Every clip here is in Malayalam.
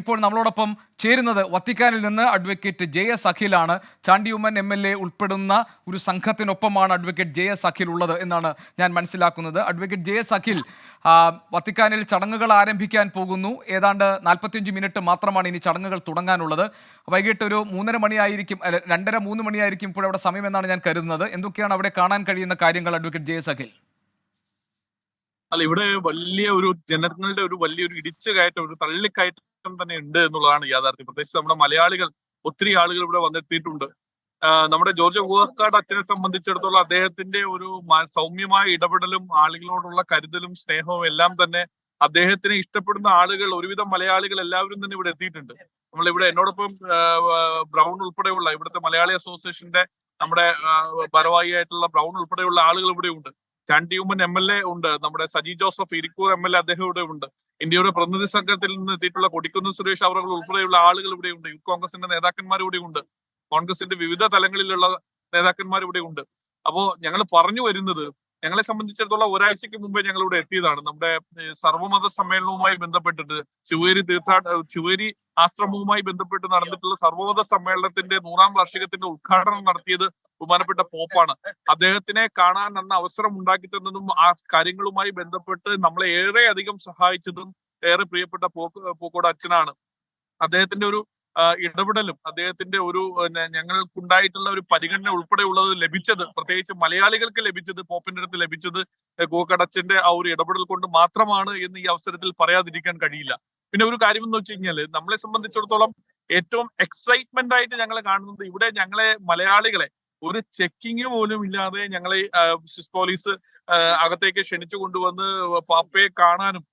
ഇപ്പോൾ നമ്മളോടൊപ്പം ചേരുന്നത് വത്തിക്കാനിൽ നിന്ന് അഡ്വക്കേറ്റ് ജെ എസ് അഖിലാണ്. ചാണ്ടിയുമ്മൻ എം എൽ എ ഉൾപ്പെടുന്ന ഒരു സംഘത്തിനൊപ്പമാണ് അഡ്വക്കേറ്റ് ജെ എസ് അഖിൽ ഉള്ളത് എന്നാണ് ഞാൻ മനസ്സിലാക്കുന്നത്. അഡ്വക്കേറ്റ് ജെ എസ് അഖിൽ വത്തിക്കാനിൽ ചടങ്ങുകൾ ആരംഭിക്കാൻ പോകുന്നു. ഏതാണ്ട് നാൽപ്പത്തിയഞ്ച് മിനിറ്റ് മാത്രമാണ് ഇനി ചടങ്ങുകൾ തുടങ്ങാനുള്ളത്. വൈകിട്ട് ഒരു മൂന്നര മണിയായിരിക്കും അല്ല രണ്ടര മൂന്ന് മണിയായിരിക്കും ഇപ്പോൾ അവിടെ സമയമെന്നാണ് ഞാൻ കരുതുന്നത്. എന്തൊക്കെയാണ് അവിടെ കാണാൻ കഴിയുന്ന കാര്യങ്ങൾ അഡ്വക്കേറ്റ് ജെ എസ് അഖിൽ? അല്ല ഇവിടെ വലിയ ഒരു ജനങ്ങളുടെ ഒരു വലിയൊരു ഇടിച്ചു കയറ്റം ഒരു തള്ളിക്കയറ്റം തന്നെ ഉണ്ട് എന്നുള്ളതാണ് യാഥാർത്ഥ്യം. പ്രത്യേകിച്ച് നമ്മുടെ മലയാളികൾ ഒത്തിരി ആളുകൾ ഇവിടെ വന്നെത്തിയിട്ടുണ്ട്. നമ്മുടെ ജോർജ് ഗുഹക്കാട് അച്ഛനെ സംബന്ധിച്ചിടത്തോളം അദ്ദേഹത്തിന്റെ ഒരു സൗമ്യമായ ഇടപെടലും ആളുകളോടുള്ള കരുതലും സ്നേഹവും എല്ലാം തന്നെ അദ്ദേഹത്തിനെ ഇഷ്ടപ്പെടുന്ന ആളുകൾ ഒരുവിധം മലയാളികൾ എല്ലാവരും തന്നെ ഇവിടെ എത്തിയിട്ടുണ്ട്. നമ്മൾ ഇവിടെ എന്നോടൊപ്പം ബ്രൗൺ ഉൾപ്പെടെയുള്ള ഇവിടുത്തെ മലയാളി അസോസിയേഷന്റെ നമ്മുടെ ഭാരവാഹിയായിട്ടുള്ള ബ്രൗൺ ഉൾപ്പെടെയുള്ള ആളുകൾ ഇവിടെ ഉണ്ട് ചാണ്ടിയുമ്മൻ എം എൽ എ ഉണ്ട്. നമ്മുടെ Saji Joseph Irikkur M L A അദ്ദേഹം ഇവിടെ ഉണ്ട്. ഇന്ത്യയുടെ പ്രതിനിധി സംഘത്തിൽ നിന്ന് എത്തിയിട്ടുള്ള കൊടിക്കുന്ന് സുരേഷ് അവർ ഉൾപ്പെടെയുള്ള ആളുകൾ ഇവിടെ ഉണ്ട്. യൂത്ത് കോൺഗ്രസിന്റെ നേതാക്കന്മാർ ഇവിടെ ഉണ്ട്. കോൺഗ്രസിന്റെ വിവിധ തലങ്ങളിലുള്ള നേതാക്കന്മാർ ഇവിടെ ഉണ്ട്. അപ്പോ ഞങ്ങൾ പറഞ്ഞു വരുന്നത് ഞങ്ങളെ സംബന്ധിച്ചിടത്തോളം ഒരാഴ്ചക്ക് മുമ്പേ ഞങ്ങൾ ഇവിടെ എത്തിയതാണ്. നമ്മുടെ സർവമത സമ്മേളനവുമായി ബന്ധപ്പെട്ടിട്ട് ശിവേരി തീർത്ഥാട ശിവേരി ആശ്രമവുമായി ബന്ധപ്പെട്ട് നടന്നിട്ടുള്ള സർവമത സമ്മേളനത്തിന്റെ നൂറാം വാർഷികത്തിന്റെ ഉദ്ഘാടനം നടത്തിയത് ബഹുമാനപ്പെട്ട പോപ്പാണ്. അദ്ദേഹത്തിനെ കാണാൻ അന്ന് അവസരം ഉണ്ടാക്കി തന്നതും ആ കാര്യങ്ങളുമായി ബന്ധപ്പെട്ട് നമ്മളെ ഏറെ അധികം സഹായിച്ചതും ഏറെ പ്രിയപ്പെട്ട പോക്ക് പൂക്കോട് അച്ഛനാണ്. അദ്ദേഹത്തിന്റെ ഒരു ഇടപെടലും അദ്ദേഹത്തിന്റെ ഒരു ഞങ്ങൾക്കുണ്ടായിട്ടുള്ള ഒരു പരിഗണന ഉൾപ്പെടെയുള്ളത് ലഭിച്ചത് പ്രത്യേകിച്ച് മലയാളികൾക്ക് ലഭിച്ചത് പോപ്പിന്റെ അടുത്ത് ലഭിച്ചത് ഗോക്കടച്ചന്റെ ആ ഒരു ഇടപെടൽ കൊണ്ട് മാത്രമാണ് എന്ന് ഈ അവസരത്തിൽ പറയാതിരിക്കാൻ കഴിയില്ല. പിന്നെ ഒരു കാര്യം എന്ന് വെച്ച് കഴിഞ്ഞാൽ നമ്മളെ സംബന്ധിച്ചിടത്തോളം ഏറ്റവും എക്സൈറ്റ്മെന്റ് ആയിട്ട് ഞങ്ങൾ കാണുന്നത് ഇവിടെ ഞങ്ങളെ മലയാളികളെ ഒരു ചെക്കിങ് പോലും ഇല്ലാതെ ഞങ്ങളെ സ്വിസ് പോലീസ് അകത്തേക്ക് ക്ഷണിച്ചു കൊണ്ടുവന്ന് പാപ്പയെ കാണാനും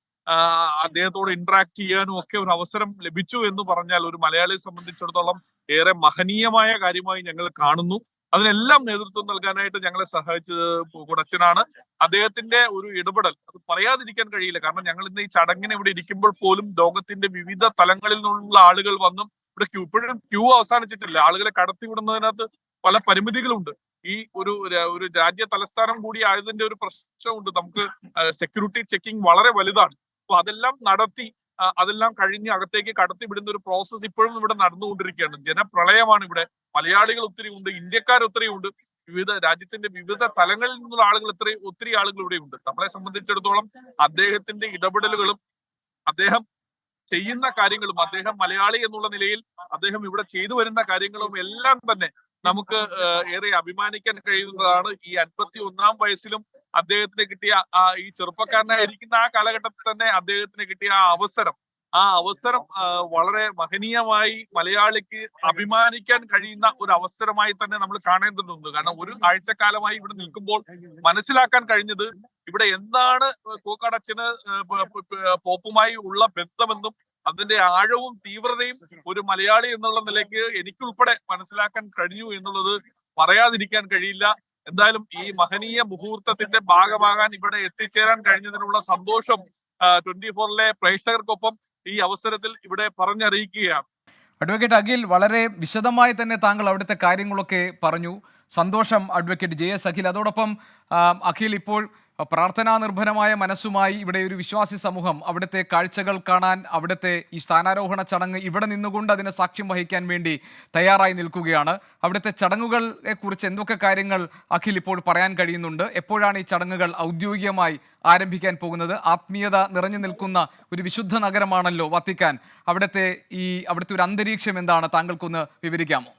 അദ്ദേഹത്തോട് ഇന്ററാക്ട് ചെയ്യാനും ഒക്കെ ഒരു അവസരം ലഭിച്ചു എന്ന് പറഞ്ഞാൽ ഒരു മലയാളിയെ സംബന്ധിച്ചിടത്തോളം ഏറെ മഹനീയമായ കാര്യമായി ഞങ്ങൾ കാണുന്നു. അതിനെല്ലാം നേതൃത്വം നൽകാനായിട്ട് ഞങ്ങളെ സഹായിച്ചത് കുടച്ചനാണ്. അദ്ദേഹത്തിന്റെ ഒരു ഇടപെടൽ അത് പറയാതിരിക്കാൻ കഴിയില്ല. കാരണം ഞങ്ങൾ ഇന്ന് ഈ ചടങ്ങിന് ഇവിടെ ഇരിക്കുമ്പോൾ പോലും ലോകത്തിന്റെ വിവിധ തലങ്ങളിൽ നിന്നുള്ള ആളുകൾ വന്നും ഇവിടെ ക്യൂ ഇപ്പോഴും ക്യൂ അവസാനിച്ചിട്ടില്ല. ആളുകളെ കടത്തിവിടുന്നതിനകത്ത് പല പരിമിതികളുണ്ട്. ഈ ഒരു ഒരു രാജ്യ തലസ്ഥാനം കൂടി ആയതിന്റെ ഒരു പ്രശ്നമുണ്ട്. നമുക്ക് സെക്യൂരിറ്റി ചെക്കിംഗ് വളരെ വലുതാണ്. അപ്പൊ അതെല്ലാം നടത്തി അതെല്ലാം കഴിഞ്ഞ് അകത്തേക്ക് കടത്തി വിടുന്ന ഒരു പ്രോസസ്സ് ഇപ്പോഴും ഇവിടെ നടന്നുകൊണ്ടിരിക്കുകയാണ്. ജനപ്രളയമാണ് ഇവിടെ. മലയാളികൾ ഒത്തിരി ഉണ്ട് ഇന്ത്യക്കാർ ഒത്തിരി ഉണ്ട്. വിവിധ രാജ്യത്തിന്റെ വിവിധ തലങ്ങളിൽ നിന്നുള്ള ആളുകൾ ഇത്രയും ഒത്തിരി ആളുകൾ ഇവിടെ ഉണ്ട്. നമ്മളെ സംബന്ധിച്ചിടത്തോളം അദ്ദേഹത്തിന്റെ ഇടപെടലുകളും അദ്ദേഹം ചെയ്യുന്ന കാര്യങ്ങളും അദ്ദേഹം മലയാളി എന്നുള്ള നിലയിൽ അദ്ദേഹം ഇവിടെ ചെയ്തു വരുന്ന കാര്യങ്ങളും എല്ലാം തന്നെ നമുക്ക് ഏറെ അഭിമാനിക്കാൻ കഴിയുന്നതാണ് ഈ അൻപത്തി ഒന്നാം വയസ്സിലും അദ്ദേഹത്തിന് കിട്ടിയ ഈ ചെറുപ്പക്കാരനായിരിക്കുന്ന ആ കാലഘട്ടത്തിൽ തന്നെ അദ്ദേഹത്തിന് കിട്ടിയ ആ അവസരം. ആ അവസരം വളരെ മഹനീയമായി മലയാളിക്ക് അഭിമാനിക്കാൻ കഴിയുന്ന ഒരു അവസരമായി തന്നെ നമ്മൾ കാണേണ്ടതുണ്ട്. കാരണം ഒരു ആഴ്ചക്കാലമായി ഇവിടെ നിൽക്കുമ്പോൾ മനസ്സിലാക്കാൻ കഴിഞ്ഞത് ഇവിടെ എന്താണ് കൂക്കാടച്ചന് പോപ്പുമായി ഉള്ള ബന്ധമെന്നും അതിന്റെ ആഴവും തീവ്രതയും ഒരു മലയാളി എന്നുള്ള നിലയ്ക്ക് എനിക്കുൾപ്പെടെ മനസ്സിലാക്കാൻ കഴിഞ്ഞു എന്നുള്ളത് പറയാതിരിക്കാൻ കഴിയില്ല. എന്തായാലും ഈ മഹനീയ മുഹൂർത്തത്തിന്റെ ഭാഗമാകാൻ ഇവിടെ എത്തിച്ചേരാൻ കഴിഞ്ഞതിനുള്ള സന്തോഷം ട്വന്റി ഫോറിലെ പ്രേക്ഷകർക്കൊപ്പം ഈ അവസരത്തിൽ ഇവിടെ പറഞ്ഞറിയിക്കുകയാണ്. അഡ്വക്കേറ്റ് അഖിൽ വളരെ വിശദമായി തന്നെ താങ്കൾ അവിടുത്തെ കാര്യങ്ങളൊക്കെ പറഞ്ഞു. സന്തോഷം അഡ്വക്കേറ്റ് ജെ എസ് അഖിൽ. അതോടൊപ്പം അഖിൽ ഇപ്പോൾ പ്രാർത്ഥനാ നിർഭരമായ മനസ്സുമായി ഇവിടെ ഒരു വിശ്വാസി സമൂഹം അവിടുത്തെ കാഴ്ചകൾ കാണാൻ അവിടുത്തെ ഈ സ്ഥാനാരോഹണ ചടങ്ങ് ഇവിടെ നിന്നുകൊണ്ട് അതിനെ സാക്ഷ്യം വഹിക്കാൻ വേണ്ടി തയ്യാറായി നിൽക്കുകയാണ്. അവിടുത്തെ ചടങ്ങുകളെ കുറിച്ച് എന്തൊക്കെ കാര്യങ്ങൾ അഖിൽ ഇപ്പോൾ പറയാൻ കഴിയുന്നുണ്ട്? എപ്പോഴാണ് ഈ ചടങ്ങുകൾ ഔദ്യോഗികമായി ആരംഭിക്കാൻ പോകുന്നത്? ആത്മീയത നിറഞ്ഞു നിൽക്കുന്ന ഒരു വിശുദ്ധ നഗരമാണല്ലോ വത്തിക്കാൻ. അവിടുത്തെ ഈ അവിടുത്തെ ഒരു അന്തരീക്ഷം എന്താണ്? താങ്കൾക്കൊന്ന് വിവരിക്കാമോ?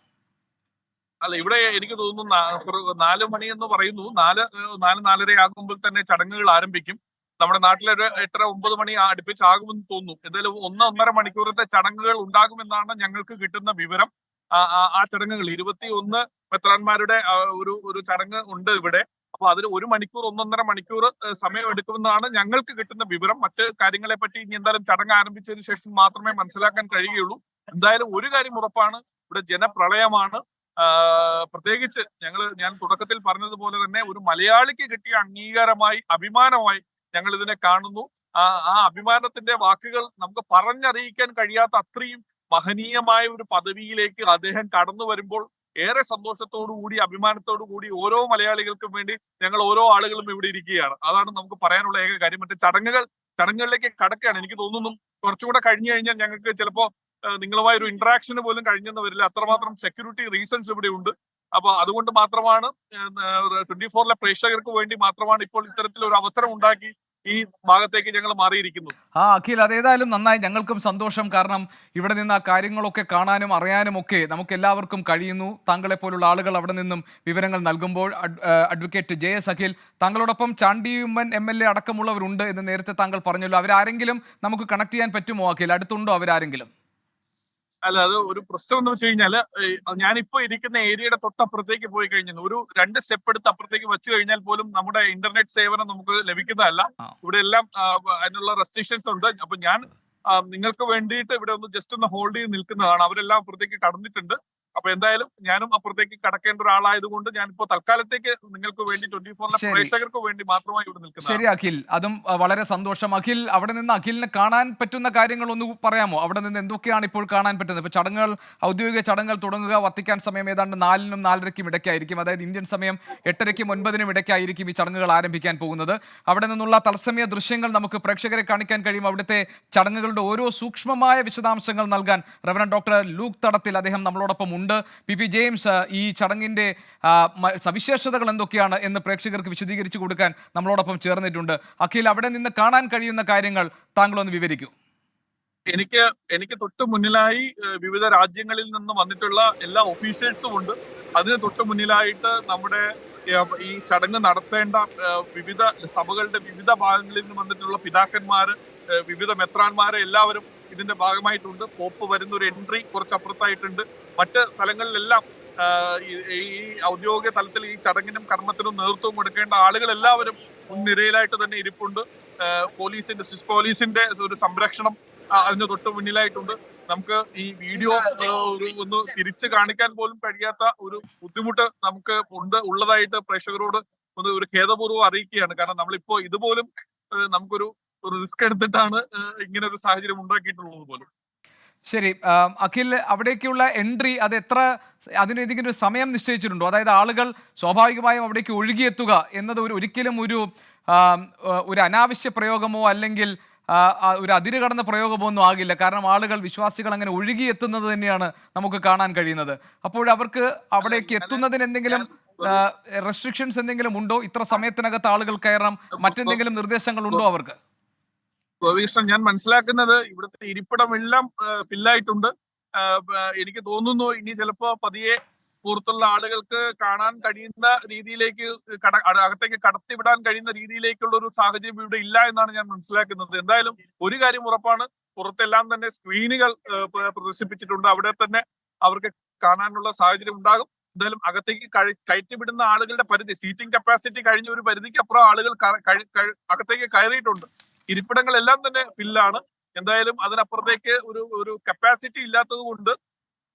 അല്ല ഇവിടെ എനിക്ക് തോന്നുന്നു നാല് മണി എന്ന് പറയുന്നു. നാല് നാല് നാലര ആകുമ്പോൾ തന്നെ ചടങ്ങുകൾ ആരംഭിക്കും. നമ്മുടെ നാട്ടിലൊരു എട്ടര ഒമ്പത് മണി അടുപ്പിച്ചാകുമെന്ന് തോന്നുന്നു. എന്തായാലും ഒന്ന് ഒന്നര മണിക്കൂറത്തെ ചടങ്ങുകൾ ഉണ്ടാകുമെന്നാണ് ഞങ്ങൾക്ക് കിട്ടുന്ന വിവരം. ആ- ചടങ്ങുകൾ. ഇരുപത്തി ഒന്ന് മെത്രാന്മാരുടെ ഒരു ഒരു ചടങ്ങ് ഉണ്ട് ഇവിടെ. അപ്പൊ അതിൽ ഒരു മണിക്കൂർ ഒന്നൊന്നര മണിക്കൂർ സമയം എടുക്കുമെന്നാണ് ഞങ്ങൾക്ക് കിട്ടുന്ന വിവരം. മറ്റ് കാര്യങ്ങളെ പറ്റി ഇനി എന്തായാലും ചടങ്ങ് ആരംഭിച്ചതിന് ശേഷം മാത്രമേ മനസ്സിലാക്കാൻ കഴിയുകയുള്ളൂ. എന്തായാലും ഒരു കാര്യം ഉറപ്പാണ്. ഇവിടെ ജനപ്രളയമാണ്. പ്രത്യേകിച്ച് ഞങ്ങൾ ഞാൻ തുടക്കത്തിൽ പറഞ്ഞതുപോലെ തന്നെ ഒരു മലയാളിക്ക് കിട്ടിയ അംഗീകാരമായി അഭിമാനമായി ഞങ്ങൾ ഇതിനെ കാണുന്നു. ആ അഭിമാനത്തിന്റെ വാക്കുകൾ നമുക്ക് പറഞ്ഞറിയിക്കാൻ കഴിയാത്ത അത്രയും മഹനീയമായ ഒരു പദവിയിലേക്ക് അദ്ദേഹം കടന്നു വരുമ്പോൾ ഏറെ സന്തോഷത്തോടു കൂടി അഭിമാനത്തോടു കൂടി ഓരോ മലയാളികൾക്കും വേണ്ടി ഞങ്ങൾ ഓരോ ആളുകളും ഇവിടെ ഇരിക്കുകയാണ്. അതാണ് നമുക്ക് പറയാനുള്ള ഏക കാര്യം. മറ്റേ ചടങ്ങുകൾ ചടങ്ങുകളിലേക്ക് കടക്കുകയാണ്. എനിക്ക് തോന്നുന്നു കുറച്ചുകൂടെ കഴിഞ്ഞു കഴിഞ്ഞാൽ ഞങ്ങൾക്ക് ചിലപ്പോ നിങ്ങളുമായി ഒരു ഇന്ററാക്ഷന് പോലും കഴിഞ്ഞെന്ന് വരില്ല. അത്രമാത്രം സെക്യൂരിറ്റി റീസൺസ് ഇവിടെ ഉണ്ട്. അപ്പൊ അതുകൊണ്ട് മാത്രമാണ് ട്വന്റി ഫോറിലെ പ്രേക്ഷകർക്ക് വേണ്ടി മാത്രമാണ് ഇപ്പോൾ ഇത്തരത്തിൽ ഒരു അവസരം ഉണ്ടാക്കി ഈ ഭാഗത്തേക്ക് ഞങ്ങൾ മാറിയിരിക്കുന്നു ആ അഖിൽ അതേതായാലും നന്നായി ഞങ്ങൾക്കും സന്തോഷം. കാരണം ഇവിടെ നിന്ന് ആ കാര്യങ്ങളൊക്കെ കാണാനും അറിയാനും ഒക്കെ നമുക്ക് എല്ലാവർക്കും കഴിയുന്നു. താങ്കളെ പോലുള്ള ആളുകൾ അവിടെ നിന്നും വിവരങ്ങൾ നൽകുമ്പോൾ അഡ്വക്കേറ്റ് ജെ എസ് അഖിൽ താങ്കളോടൊപ്പം ചാണ്ടിയുമ്മൻ എം എൽ എ അടക്കമുള്ളവരുണ്ട് എന്ന് നേരത്തെ താങ്കൾ പറഞ്ഞല്ലോ. അവരാരെങ്കിലും നമുക്ക് കണക്ട് ചെയ്യാൻ പറ്റുമോ അഖിൽ? അടുത്തുണ്ടോ അവരാരെങ്കിലും? അല്ല അത് ഒരു പ്രശ്നം എന്ന് വെച്ച് കഴിഞ്ഞാൽ ഏഹ്, ഞാനിപ്പോ ഇരിക്കുന്ന ഏരിയയുടെ തൊട്ടപ്പുറത്തേക്ക് പോയി കഴിഞ്ഞാൽ ഒരു രണ്ട് സ്റ്റെപ്പ് എടുത്ത് അപ്പുറത്തേക്ക് വെച്ച് കഴിഞ്ഞാൽ പോലും നമ്മുടെ ഇന്റർനെറ്റ് സേവനം നമുക്ക് ലഭിക്കുന്നതല്ല. ഇവിടെ എല്ലാം അതിനുള്ള റെസ്ട്രിക്ഷൻസ് ഉണ്ട്. അപ്പൊ ഞാൻ നിങ്ങൾക്ക് വേണ്ടിയിട്ട് ഇവിടെ ഒന്ന് ജസ്റ്റ് ഒന്ന് ഹോൾഡ് ചെയ്ത് നിൽക്കുന്നതാണ്. അവരെല്ലാം അപ്പുറത്തേക്ക് കടന്നിട്ടുണ്ട്. അപ്പൊ എന്തായാലും ഞാനും അപ്പുറത്തേക്ക് കടക്കേണ്ട ഒരാളായതുകൊണ്ട് ഞാനിപ്പോ തൽക്കാലത്തേക്ക് നിങ്ങൾക്ക് വേണ്ടി ട്വന്റി ഫോറിലെ. പ്രേക്ഷകർക്ക് വേണ്ടി മാത്രമായി ഇവിടെ നിൽക്കുന്നത് ശരി അഖിൽ. അതും വളരെ സന്തോഷം. അഖിൽ അവിടെ നിന്ന് അഖിലിന് കാണാൻ പറ്റുന്ന കാര്യങ്ങൾ ഒന്ന് പറയാമോ? അവിടെ നിന്ന് എന്തൊക്കെയാണ് ഇപ്പോൾ കാണാൻ പറ്റുന്നത്? ഇപ്പൊ ചടങ്ങുകൾ ഔദ്യോഗിക ചടങ്ങുകൾ തുടങ്ങുക വത്തിക്കാൻ സമയം ഏതാണ്ട് നാലിനും നാലരയ്ക്കും ഇടയ്ക്കായിരിക്കും. അതായത് ഇന്ത്യൻ സമയം എട്ടരയ്ക്കും ഒൻപതിനും ഇടയ്ക്കായിരിക്കും ഈ ചടങ്ങുകൾ ആരംഭിക്കാൻ പോകുന്നത്. അവിടെ നിന്നുള്ള തത്സമയ ദൃശ്യങ്ങൾ നമുക്ക് പ്രേക്ഷകരെ കാണിക്കാൻ കഴിയും. അവിടുത്തെ ചടങ്ങുകളുടെ ഓരോ സൂക്ഷ്മമായ വിശദാംശങ്ങൾ നൽകാൻ റവറൻ ഡോക്ടർ ലൂക്ക് തടത്തിൽ അദ്ദേഹം നമ്മളോടൊപ്പം ഉണ്ട്. പി പി ജെയിംസ് ഈ ചടങ്ങിന്റെ സവിശേഷതകൾ എന്തൊക്കെയാണ് എന്ന് പ്രേക്ഷകർക്ക് വിശദീകരിച്ചു കൊടുക്കാൻ നമ്മളോടൊപ്പം ചേർന്നിട്ടുണ്ട്. അഖിൽ അവിടെ നിന്ന് കാണാൻ കഴിയുന്ന കാര്യങ്ങൾ താങ്കളൊന്ന് വിവരിക്കൂ. എനിക്ക് എനിക്ക് തൊട്ട് മുന്നിലായി വിവിധ രാജ്യങ്ങളിൽ നിന്ന് വന്നിട്ടുള്ള എല്ലാ ഒഫീഷ്യൽസും ഉണ്ട്. അതിന് തൊട്ട് മുന്നിലായിട്ട് നമ്മുടെ ഈ ചടങ്ങ് നടത്തേണ്ട വിവിധ സഭകളുടെ വിവിധ ഭാഗങ്ങളിൽ നിന്ന് വന്നിട്ടുള്ള പിതാക്കന്മാര് വിവിധ മെത്രാന്മാരെ എല്ലാവരും ഇതിന്റെ ഭാഗമായിട്ടുണ്ട്. പോപ്പ് വരുന്ന ഒരു എൻട്രി കുറച്ചപ്പുറത്തായിട്ടുണ്ട്. മറ്റ് സ്ഥലങ്ങളിലെല്ലാം ഈ- ഔദ്യോഗിക തലത്തിൽ ഈ ചടങ്ങിനും കർമ്മത്തിനും നേതൃത്വം കൊടുക്കേണ്ട ആളുകൾ എല്ലാവരും മുൻനിരയിലായിട്ട് തന്നെ ഇരിപ്പുണ്ട്. പോലീസിന്റെ സ്വിസ് പോലീസിന്റെ ഒരു സംരക്ഷണം അതിന് തൊട്ട് മുന്നിലായിട്ടുണ്ട്. നമുക്ക് ഈ വീഡിയോ ഒന്ന് തിരിച്ചു കാണിക്കാൻ പോലും കഴിയാത്ത ഒരു ബുദ്ധിമുട്ട് നമുക്ക് ഉണ്ട് ഉള്ളതായിട്ട് പ്രേക്ഷകരോട് ഒന്ന് ഒരു ഖേദപൂർവം അറിയിക്കുകയാണ്. കാരണം നമ്മളിപ്പോ ഇതുപോലും നമുക്കൊരു ഒരു റിസ്ക് എടുത്തിട്ടാണ് ഇങ്ങനെ ഒരു സാഹചര്യം ഉണ്ടാക്കിയിട്ടുള്ളത് പോലും. ശരി അഖിൽ അവിടേക്കുള്ള എൻട്രി അത് എത്ര അതിന് ഏതെങ്കിലും ഒരു സമയം നിശ്ചയിച്ചിട്ടുണ്ടോ? അതായത് ആളുകൾ സ്വാഭാവികമായും അവിടേക്ക് ഒഴുകിയെത്തുക എന്നത് ഒരു ഒരിക്കലും ഒരു ഒരു അനാവശ്യ പ്രയോഗമോ അല്ലെങ്കിൽ ഒരു അതിര് കടന്ന പ്രയോഗമോ ഒന്നും ആകില്ല. കാരണം ആളുകൾ വിശ്വാസികൾ അങ്ങനെ ഒഴുകിയെത്തുന്നത് തന്നെയാണ് നമുക്ക് കാണാൻ കഴിയുന്നത്. അപ്പോൾ അവർക്ക് അവിടേക്ക് എത്തുന്നതിന് എന്തെങ്കിലും റെസ്ട്രിക്ഷൻസ് എന്തെങ്കിലും ഉണ്ടോ? ഇത്ര സമയത്തിനകത്ത് ആളുകൾ കയറണം മറ്റെന്തെങ്കിലും നിർദ്ദേശങ്ങൾ ഉണ്ടോ അവർക്ക്? ഗോപീകൃഷ്ണൻ ഞാൻ മനസ്സിലാക്കുന്നത് ഇവിടുത്തെ ഇരിപ്പിടമെല്ലാം ഫില്ലായിട്ടുണ്ട്. എനിക്ക് തോന്നുന്നു ഇനി ചിലപ്പോ പതിയെ പുറത്തുള്ള ആളുകൾക്ക് കാണാൻ കഴിയുന്ന രീതിയിലേക്ക് കട അകത്തേക്ക് കടത്തിവിടാൻ കഴിയുന്ന രീതിയിലേക്കുള്ള ഒരു സാഹചര്യം ഇവിടെ ഇല്ല എന്നാണ് ഞാൻ മനസ്സിലാക്കുന്നത്. എന്തായാലും ഒരു കാര്യം ഉറപ്പാണ് പുറത്തെല്ലാം തന്നെ സ്ക്രീനുകൾ പ്രദർശിപ്പിച്ചിട്ടുണ്ട്. അവിടെ തന്നെ അവർക്ക് കാണാനുള്ള സാഹചര്യം ഉണ്ടാകും. എന്തായാലും അകത്തേക്ക് കയറ്റിവിടുന്ന ആളുകളുടെ പരിധി സീറ്റിംഗ് കപ്പാസിറ്റി കഴിഞ്ഞ ഒരു പരിധിക്ക് അപ്പുറം ആളുകൾ അകത്തേക്ക് കയറിയിട്ടുണ്ട്. ഇരിപ്പിടങ്ങളെല്ലാം തന്നെ ഫില്ലാണ് എന്തായാലും അതിനപ്പുറത്തേക്ക് ഒരു ഒരു കപ്പാസിറ്റി ഇല്ലാത്തത് കൊണ്ട്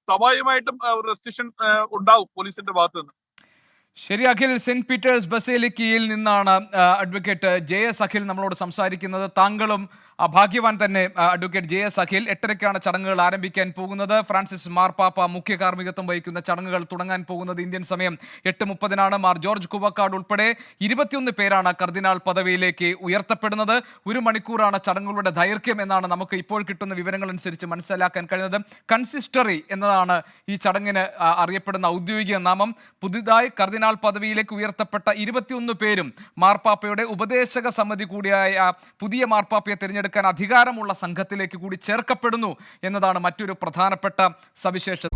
സ്വാഭാവികമായിട്ടും റെസ്ട്രിക്ഷൻ ഉണ്ടാവും പോലീസിന്റെ ഭാഗത്ത് നിന്ന് ശരി അഖിൽ. സെന്റ് പീറ്റേഴ്സ് ബസേലിക്കയിൽ നിന്നാണ് അഡ്വക്കേറ്റ് ജെ എസ് അഖിൽ നമ്മളോട് സംസാരിക്കുന്നത്. താങ്കളും ഭാഗ്യവാൻ തന്നെ അഡ്വക്കേറ്റ് ജെ എസ് അഖിൽ. എട്ടരയ്ക്കാണ് ചടങ്ങുകൾ ആരംഭിക്കാൻ പോകുന്നത്. ഫ്രാൻസിസ് മാർപ്പാപ്പ മുഖ്യ കാർമ്മികത്വം വഹിക്കുന്ന ചടങ്ങുകൾ തുടങ്ങാൻ പോകുന്നത് ഇന്ത്യൻ സമയം എട്ട് മുപ്പതിനാണ്. മാർ ജോർജ് കുവക്കാട് ഉൾപ്പെടെ ഇരുപത്തിയൊന്ന് പേരാണ് കർദിനാൾ പദവിയിലേക്ക് ഉയർത്തപ്പെടുന്നത്. ഒരു മണിക്കൂറാണ് ചടങ്ങുകളുടെ ദൈർഘ്യം എന്നാണ് നമുക്ക് ഇപ്പോൾ കിട്ടുന്ന വിവരങ്ങൾ അനുസരിച്ച് മനസ്സിലാക്കാൻ കഴിയുന്നത്. കൺസിസ്റ്ററി എന്നതാണ് ഈ ചടങ്ങിന് അറിയപ്പെടുന്ന ഔദ്യോഗിക നാമം. പുതുതായി കർദിനാൾ പദവിയിലേക്ക് ഉയർത്തപ്പെട്ട ഇരുപത്തിയൊന്ന് പേരും മാർപ്പാപ്പയുടെ ഉപദേശക സമിതി കൂടിയായ പുതിയ മാർപ്പാപ്പയെ തിരഞ്ഞെടുക്കാൻ അധികാരമുള്ള സംഘത്തിലേക്ക് കൂടി ചേർക്കപ്പെടുന്നു എന്നതാണ് മറ്റൊരു പ്രധാനപ്പെട്ട സവിശേഷത.